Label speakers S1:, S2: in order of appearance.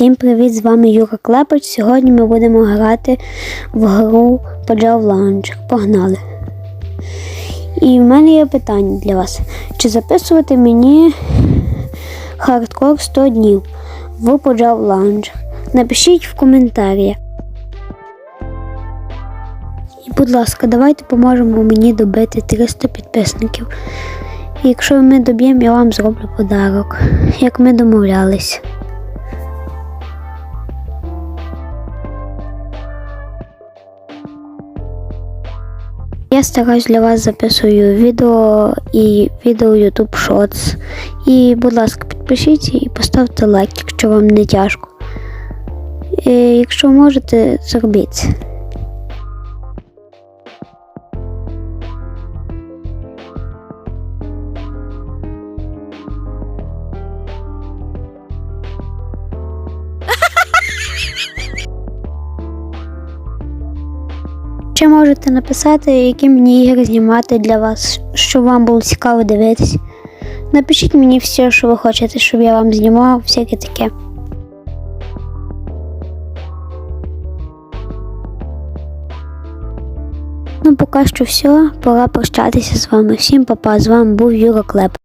S1: Всім привіт! З вами Юра Клепич. Сьогодні ми будемо грати в гру Поджав Лаунчик. Погнали! І в мене є питання для вас. Чи записувати мені хардкор 100 днів в Поджав Лаунчик? Напишіть в коментарях. І, будь ласка, давайте поможемо мені добити 300 підписників. Якщо ми доб'ємо, я вам зроблю подарок, як ми домовлялись. Я стараюсь для вас записую відео і відео YouTube Shorts. І, будь ласка, підпишіться і поставте лайк, якщо вам не тяжко. І, якщо можете, зробіть. Ще можете написати, які мені ігри знімати для вас, щоб вам було цікаво дивитись. Напишіть мені все, що ви хочете, щоб я вам знімав, всяке таке. Ну, поки що все, пора прощатися з вами. Всім па-па, з вами був Юра Клеп.